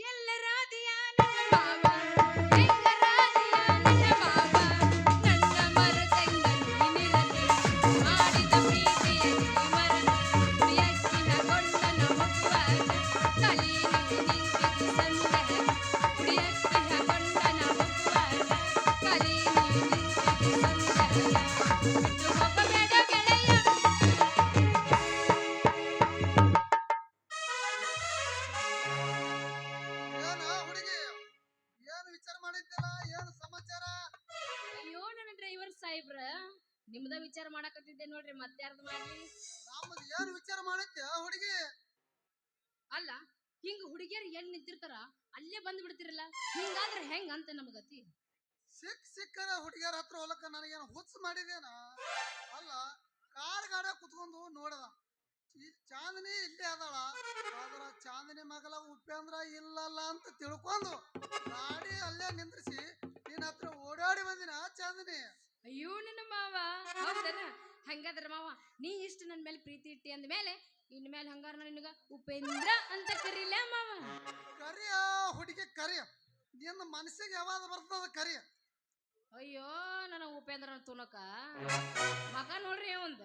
ಎಲ್ಲರ ನಿಮ್ದ ವಿಚಾರ ಮಾಡಕತ್ತಿದ್ದೆ ನೋಡ್ರಿ ಮತ್ಯಾರ್ದು ಮಾಡ್ಲಿ? ನಮ್ಮದು ಏನು ವಿಚಾರ ಮಾಡತ್ತೆ ಹುಡುಗಿ? ಅಲ್ಲ ಹಿಂಗ ಹುಡುಗಿಯರ್ ಎಲ್ಲಿ ನಿಂತಿರ್ತಾರ? ಅಲ್ಲೇ ಬಂದ್ ಬಿಡ್ತಿರಲ್ಲ ಹಿಂಗಾದ್ರೆ ಹೆಂಗ ಅಂತ ನಮಗತಿ ಸಿಕ್ ಸಿಕ್ಕರ ಹುಡುಗಿಯರ ಹತ್ರ ಹೋಲಕ್ಕ ನನಗೇನು ಹುಚ್ಚ ಮಾಡಿದೇನ? ಅಲ್ಲ ಕಾರ್ ಗಾಡ ಕುತ್ಕೊಂಡು ನೋಡದ. ಈ ಚಾಂದಿನಿ ಇಲ್ಲೇ ಅದಾಳ. ಆದ್ರ ಚಾಂದಿನಿ ಮಗಲ ಉಪೇಂದ್ರ ಇಲ್ಲಲ್ಲ ಅಂತ ತಿಳ್ಕೊಂಡು ಗಾಡಿ ಅಲ್ಲೇ ನಿಂದ್ರಿಸಿ ನಿನ್ನ ಹತ್ರ ಓಡಾಡಿ ಬಂದಿನ ಚಾಂದಿನಿ? ಅಯ್ಯೋ ನನ್ನ ಮಾವ ಹೌದನ ಹಂಗಾದ್ರ ಮಾವ ನೀ ಇಷ್ಟು ನನ್ನ ಮೇಲೆ ಪ್ರೀತಿ ಇಟ್ಟಿ ಅಂದ ಮೇಲೆ ಇನ್ ಮೇಲೆ ಹಂಗಾರ ನಿನಗ ಉಪೇಂದ್ರ ಅಂತ ಕರೀಲ ಮಾವ. ಕರಿಯ ಹುಡುಗಿ ಕರಿಯ ನಿನ್ನ ಮನಸ್ಸಿಗೆ ಯಾವಾಗ ಬರ್ತದ ಕರಿಯ ಅಯ್ಯೋ ನನ್ನ ಉಪೇಂದ್ರ ತುನಕ. ಮಗ ನೋಡ್ರಿ ಒಂದ್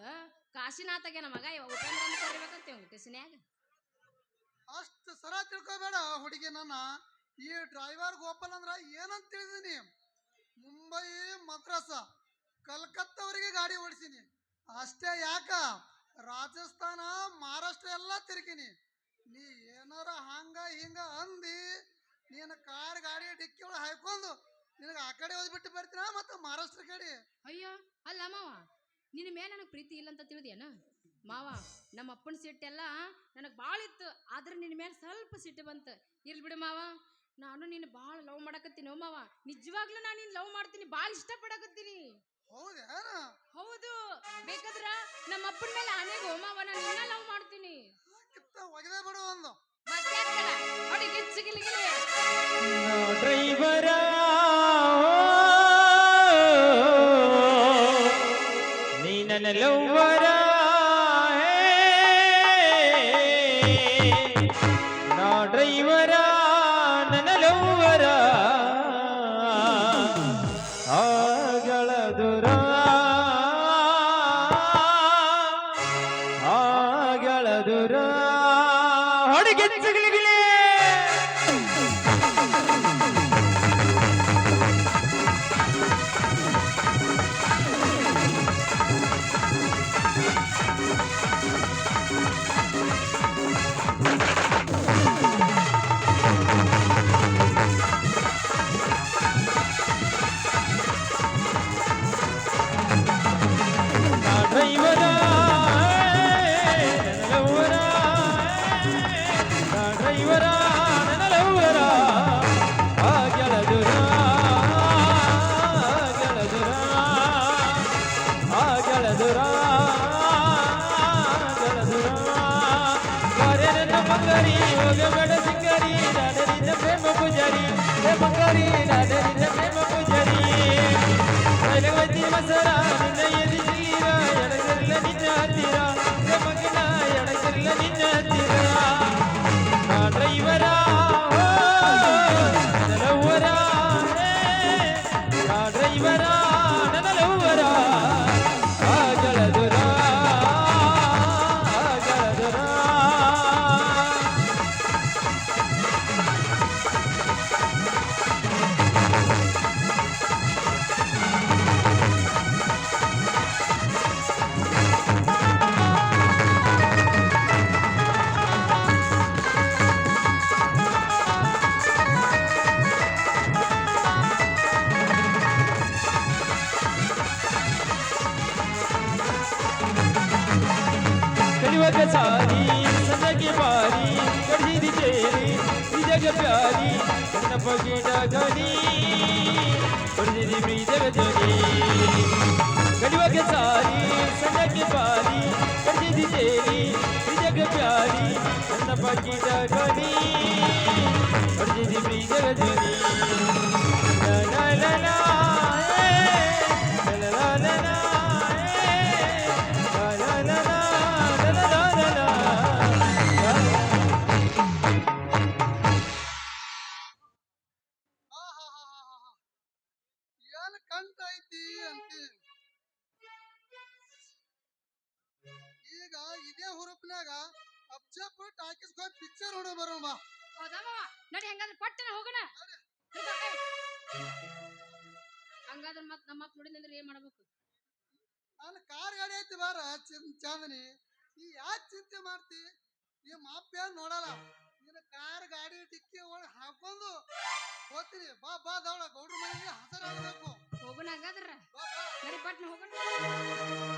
ನಮ್ಮ ಮಗ ಇವ ಉಪೇಂದ್ರ ಅಂತ ಕರಿಬೇಕಂತ ಟಿಸ್ನ್ಯಾಗ. ಅಷ್ಟು ಸರ ತಿಳ್ಕೊಬೇಡ ಹುಡುಗಿ ನನ್ನ. ಈ ಡ್ರೈವರ್ ಗೋಪಾಲ್ ಅಂದ್ರ ಏನಂತ ತಿಳಿದೀನಿ ಮುಂಬೈ ಮದ್ರಾಸ. ಕಲ್ಕತ್ತವರೆಗೆ ಗಾಡಿ ಓಡಿಸೀನಿ. ಅಷ್ಟೇ ಯಾಕ? ರಾಜಸ್ಥಾನ, ಮಹಾರಾಷ್ಟ್ರ ಎಲ್ಲ ತಿರುಗಿನಿ. ನೀ ಏನಾರ ಹಂಗ ಹಿಂಗ ಅಂದಿ, ನೀನು ಕಾರ್ ಗಾಡಿ ಡಿಕ್ಕಿ ಒಳಗೆ ಹಾಕೊಂಡು ನಿನಗೆ ಆ ಕಡೆ ಹೋದ್ಬಿಟ್ಟು ಬರ್ತೀನ ಮತ್ತು ಮಹಾರಾಷ್ಟ್ರ ಕಡೆ? ಅಯ್ಯೋ, ಅಲ್ಲ ಮಾವ ನಿನ್ನ ಮೇಲೆ ನನಗೆ ಪ್ರೀತಿ ಇಲ್ಲ ಅಂತ ತಿಳಿದೇನ ಮಾವ, ನಮ್ಮ ಅಪ್ಪನ ಸಿಟ್ಟೆಲ್ಲ ನನಗೆ ಭಾಳ ಇತ್ತು, ಆದ್ರೆ ನಿನ್ನ ಮೇಲೆ ಸ್ವಲ್ಪ ಸಿಟ್ಟು ಬಂತು. ಇರ್ಲಿ ಬಿಡು ಮಾವ, ನಾನು ನಿನ್ನ ಭಾಳ ಲವ್ ಮಾಡಕತ್ತೀನಿ ಮಾವ. ನಿಜವಾಗ್ಲೂ ನಾನು ನಿನ್ನ ಲವ್ ಮಾಡ್ತೀನಿ ಭಾಳ ಇಷ್ಟಪಡಕತ್ತೀನಿ. ಹೌದೇನ ಹೌದು. ಬೇಕಾದ್ರ ನಮ್ಮ ಅಪ್ಪನ ಮೇಲೆ ಆನೆಗೆ ಹೋಮವ ನಾನು ನಿನ್ನ ಲವ್ ಮಾಡ್ತೀನಿ. ಒಗದೆ ಬಿಡು ಒಂದು. ಮತ್ತೆ ನೋಡಿ ಗಿಚ್ಚು ಗಿಲಿಗಿಲಿ ಡ್ರೈವರ ನೀ ನನ್ನ ಲವ್ವರ get 这呢 La la la ಕಂಟ ಐತಿ ಅಂತಿ. ಈಗ ಇದೇ ಹುರುಪ್ನ್ಯಾಗ ಅಬ್ಜಾಪುರ ಟಾಕೀಸ್ ಹೋಗಿ ಪಿಕ್ಚರ್ ನೋಡೋ ಬರೋಣ ಬಾ. ಹೌದಾ ಮಾವ? ನಡಿ ಹಂಗಾದ್ರೆ ಪಟ್ಟನ ಹೋಗೋಣ. ಹಂಗಾದ್ರೆ ಮತ್ ನಮ್ಮ ಅಪ್ಪ ನೋಡಿದ್ರೆ ಏನ್ ಮಾಡ್ಬೇಕು? ನಾನು ಕಾರ್ ಗಾಡಿ ಐತಿ ಬಾರ ಚಾಂದನಿ ನೀ ಯಾಕೆ ಚಿಂತೆ ಮಾಡ್ತಿ? ಈ ಮಾಪ್ಯ ನೋಡಲ್ಲ. ನಿನ್ನ ಕಾರ್ ಗಾಡಿ ಡಿಕ್ಕಿ ಒಳಗೆ ಹಾಕೊಂಡು ಹೋಗ್ತೀನಿ. ಬಾ ಬಾ ದವಳ ಗೌಡ್ರ ಮನೆಗೆ ಹಸರಾಗಬೇಕು ಹೋಗೋಣ ಹಾಗಾದ್ರ ನಡಿ ಹೋಗೋಣ.